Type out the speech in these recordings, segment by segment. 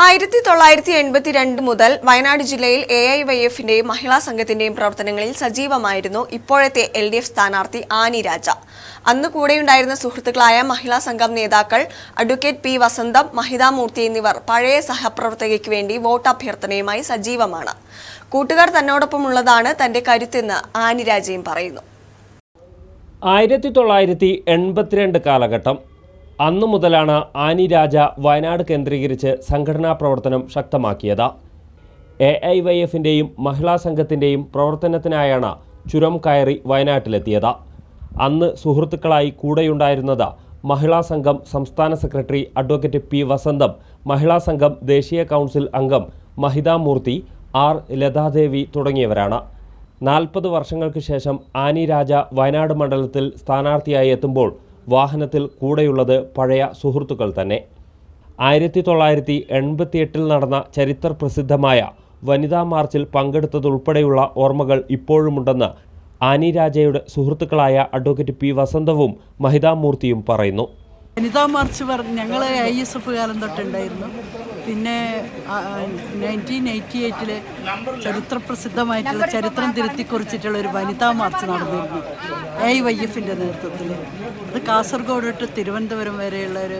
ആയിരത്തി തൊള്ളായിരത്തി എൺപത്തിരണ്ട് മുതൽ വയനാട് ജില്ലയിൽ എ ഐ വൈ എഫിന്റെയും മഹിളാ സംഘത്തിന്റെയും പ്രവർത്തനങ്ങളിൽ സജീവമായിരുന്നു ഇപ്പോഴത്തെ എൽ ഡി എഫ് സ്ഥാനാർത്ഥി ആനി രാജ. അന്ന് കൂടെയുണ്ടായിരുന്ന സുഹൃത്തുക്കളായ മഹിളാ സംഘം നേതാക്കൾ അഡ്വക്കേറ്റ് പി വസന്തം മഹിതാമൂർത്തി എന്നിവർ പഴയ സഹപ്രവർത്തകയ്ക്ക് വേണ്ടി വോട്ട് അഭ്യർത്ഥനയുമായി സജീവമാണ്. കൂട്ടുകാർ തന്നോടൊപ്പമുള്ളതാണ് തന്റെ കരുത്തെന്ന് ആനി രാജയും പറയുന്നു. ആയിരത്തി തൊള്ളായിരത്തി എൺപത്തിരണ്ട് കാലഘട്ടം അന്നു മുതലാണ് ആനി രാജ വയനാട് കേന്ദ്രീകരിച്ച് സംഘടനാ പ്രവർത്തനം ശക്തമാക്കിയത്. എ ഐ വൈ എഫിന്റെയും മഹിളാ സംഘത്തിന്റെയും പ്രവർത്തനത്തിനായാണ് ചുരം കയറി വയനാട്ടിലെത്തിയത്. അന്ന് സുഹൃത്തുക്കളായി കൂടെയുണ്ടായിരുന്നത് മഹിളാ സംഘം സംസ്ഥാന സെക്രട്ടറി അഡ്വക്കേറ്റ് പി വസന്തം മഹിളാ സംഘം ദേശീയ കൗൺസിൽ അംഗം മഹിതാമൂർത്തി ആർ ലതാദേവി തുടങ്ങിയവരാണ്. നാൽപ്പത് വർഷങ്ങൾക്ക് ശേഷം ആനി രാജ വയനാട് മണ്ഡലത്തിൽ സ്ഥാനാർത്ഥിയായി എത്തുമ്പോൾ വാഹനത്തിൽ കൂടെയുള്ളത് പഴയ സുഹൃത്തുക്കൾ തന്നെ. ആയിരത്തി തൊള്ളായിരത്തി എൺപത്തിയെട്ടിൽ നടന്ന ചരിത്ര പ്രസിദ്ധമായ വനിതാ മാർച്ചിൽ പങ്കെടുത്തതുൾപ്പെടെയുള്ള ഓർമ്മകൾ ഇപ്പോഴുമുണ്ടെന്ന് ആനി രാജയുടെ സുഹൃത്തുക്കളായ അഡ്വക്കേറ്റ് പി വസന്തവും മഹിതാമൂർത്തിയും പറയുന്നു. വനിതാ മാർച്ച് പറഞ്ഞ് ഞങ്ങൾ ഐ എസ് എഫ് കാലം തൊട്ടുണ്ടായിരുന്നു. പിന്നെ നയന്റീൻ എയ്റ്റി എയ്റ്റിൽ ചരിത്ര പ്രസിദ്ധമായിട്ടുള്ള ചരിത്രം തിരുത്തി കുറിച്ചിട്ടുള്ള ഒരു വനിതാ മാർച്ച് നടന്നിരുന്നു. എ വൈ എഫിന്റെ നേതൃത്വത്തിൽ അത് കാസർഗോഡ് തൊട്ട് തിരുവനന്തപുരം വരെയുള്ള ഒരു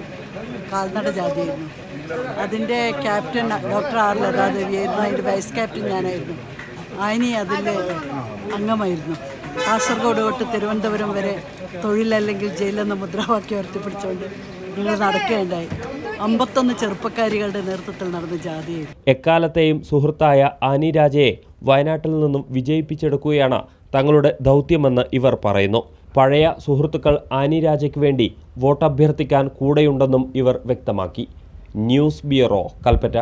കാൽനട ജാതിയായിരുന്നു. അതിന്റെ ക്യാപ്റ്റൻ ഡോക്ടർ ആർ ലതാദേവിയായിരുന്നു അതിന്റെ വൈസ് ക്യാപ്റ്റൻ ഞാനായിരുന്നു. ആനി അതിൽ അംഗമായിരുന്നു. കാസർഗോഡ് തൊട്ട് തിരുവനന്തപുരം വരെ തൊഴിലല്ലെങ്കിൽ ജയിലെന്ന മുദ്രാവാക്യം ഉയർത്തിപ്പിടിച്ചുകൊണ്ട് ഞങ്ങൾ നടക്കുകയുണ്ടായി. അമ്പത്തൊന്ന് ചെറുപ്പക്കാരികളുടെ നേതൃത്വത്തിൽ നടന്ന ജാതിയായിരുന്നു എക്കാലത്തെയും സുഹൃത്തായ ആനി രാജയെ വയനാട്ടിൽ നിന്നും വിജയിപ്പിച്ചെടുക്കുകയാണ് തങ്ങളുടെ ദൗത്യമെന്ന് ഇവർ പറയുന്നു. പഴയ സുഹൃത്തുക്കൾ ആനി രാജയ്ക്ക് വേണ്ടി വോട്ടഭ്യർത്ഥിക്കാൻ കൂടെയുണ്ടെന്നും ഇവർ വ്യക്തമാക്കി. News bureau Kalpetta.